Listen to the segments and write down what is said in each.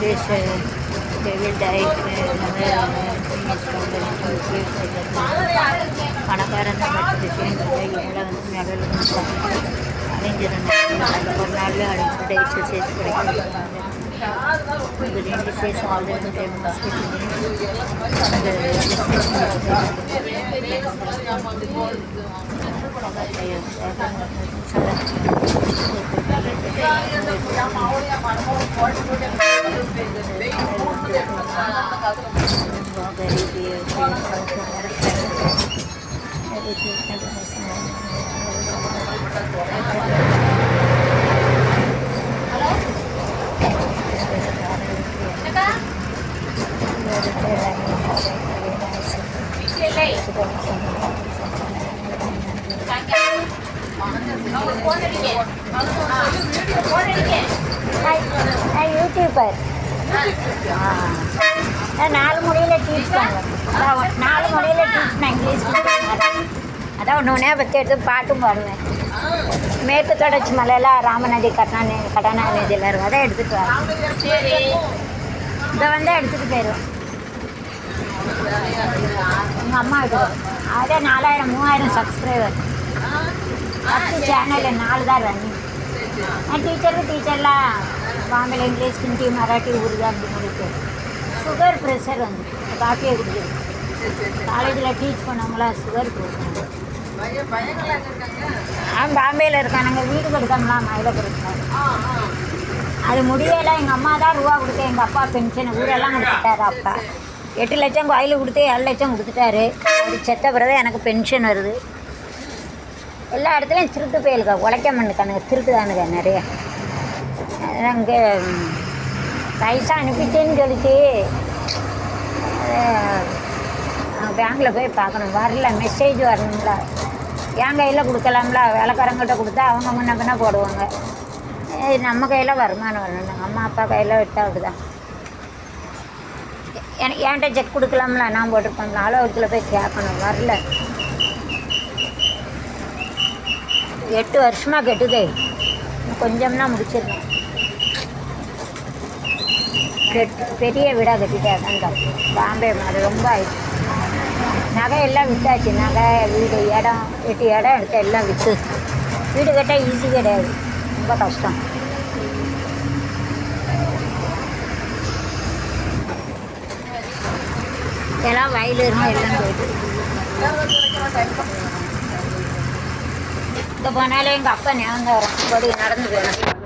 this uh, they will die பணக்காரன் பத்து விஷயங்கள் வந்து ஒரு நாளில் ரெண்டு ஃபேஸ் ஆல்ரெடி டைம் நான் யூடியூபர் நான் நாலு மொழியில் டீச் பண்ணுவேன் நான் நாலு மொழியில் டீச் நான் இங்கிலீஷ் பண்ணுவேன் அதான் ஒன்று ஒன்றே பற்றி எடுத்து பாட்டும் பாடுவேன். மேற்கு தொடர்ச்சி மலையில் ராமநதி கட்டணி கடனாநதியில் இருக்கும். அதை எடுத்துகிட்டு வரேன் இதை வந்து எடுத்துகிட்டு போயிடுவோம் எங்கள் அம்மா வீட்டுக்கு அதே நாலாயிரம் மூவாயிரம் சப்ஸ்கிரைபர் பத்து சேனல் நாலு தான் ரன்னிங் நான் டீச்சருக்கு டீச்சர்லாம் பாம்பேல இங்கிலீஷ் ஹிந்தி மராட்டி உருது அப்படின்னு முடிப்பேன் சுகர் ப்ரெஷர் வந்து. காஃபியை குடிக்கிறது காலேஜில் டீச் பண்ணவங்களா சுகர் ப்ரெஷர் அவன் பாம்பேயில் இருக்கானுங்க வீடு கொடுத்தோம்லாம் மயிலபுரத்தில் அது முடியலை எங்கள் அம்மா தான் ரூபா கொடுத்து எங்கள் அப்பா பென்ஷன் ஊரெல்லாம் கொடுத்துட்டாரு அப்பா. எட்டு லட்சம் கோயில் கொடுத்து ஏழு லட்சம் கொடுத்துட்டாரு. அது செத்த பிறகு எனக்கு பென்ஷன் வருது. எல்லா இடத்துலையும் திருட்டு போயிருக்கா உழைக்க மாட்டேக்கானுங்க திருட்டுதானுங்க நிறைய. அங்கே பைசா அனுப்பிட்டேன்னு சொல்லிச்சு பேங்க்கில் போய் பார்க்கணும். வரல மெசேஜ் வரணும்ல. என் கையில் கொடுக்கலாம்ல. வேலைக்காரங்கிட்ட கொடுத்தா அவங்க முன்ன பின்ன போடுவாங்க. நம்ம கையில் வருமானம் வரணும் அம்மா அப்பா கையில் விட்டால் அப்படிதான். எனக்கு என்கிட்ட செக் கொடுக்கலாம்ல. நான் போட்டிருப்பேன் அலுவலகத்தில் போய் கேட்கணும். வரல. எட்டு வருஷமாக கெட்டுது. கொஞ்சம்னா முடிச்சிருந்தேன் கெட்டு பெரிய வீடாக கட்டிட்டேன். அதான் பாம்பே மாதிரி. ரொம்ப ஆயிடுச்சு. நகை எல்லாம் விற்றாச்சு நகை வீடு இடம் எட்டு இடம் எடுத்து எல்லாம் விற்று வீடு கட்ட ஈஸி கிடையாது. ரொம்ப கஷ்டம். எல்லாம் வயல் இருக்கும் எல்லாம் போயிட்டு. இங்கே போனாலே எங்கள் அப்பா ஞாபகம் வரும். கொடி நடந்து போயிடும்.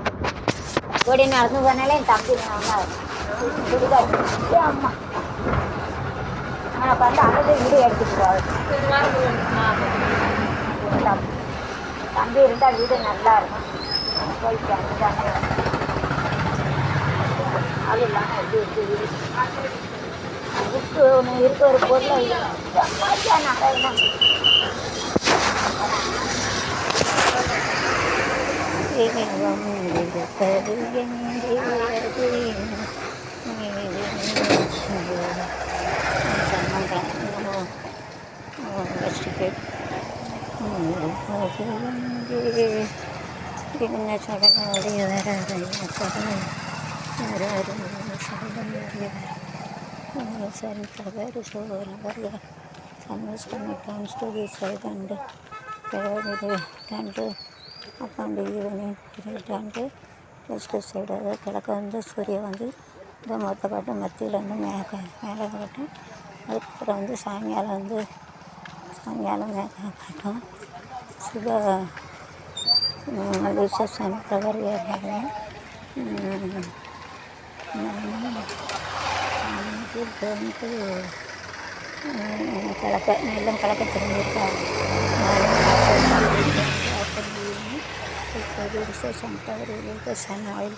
கொடி நடந்து போனாலே என் தம்பி ஞாபகம் வரும். அம்மா. வந்து அழுது வீடு எடுத்துட்டு தம்பி தம்பி இருந்தால் வீடு நல்லா இருக்கும் போயிட்டு அங்கே அது இல்லாமல் எப்படி இருக்கு வீடு புக்கு ஒன்று இருக்க ஒரு பொருளை நகை எல்லாம் പിന്നെ ചടങ്ങോടി വേറെ സൺഫ്ലവർ സോലവർ സമസ്തമിട്ടാൻ സ്റ്റുഡി സൈഡുണ്ട് രണ്ട് அப்பாண்டு ஈவினிங் ரெண்டு வெஸ்ட் சைடு அதாவது கிழக்கு வந்து சூரியன் வந்து இதை மொத்த காட்டும் மத்தியில் வந்து மேக மேலே காட்டும் அதுக்கப்புறம் வந்து சாயங்காலம் வந்து சாயங்காலம் மேலே காட்டும் சிவ விச சன்ஃப்ளவர் ஏறாங்க இப்போ வந்து கிழக்க நெல்லம் கிழக்க திரும்பியிருக்கா இப்போது விச சன் ஆயில்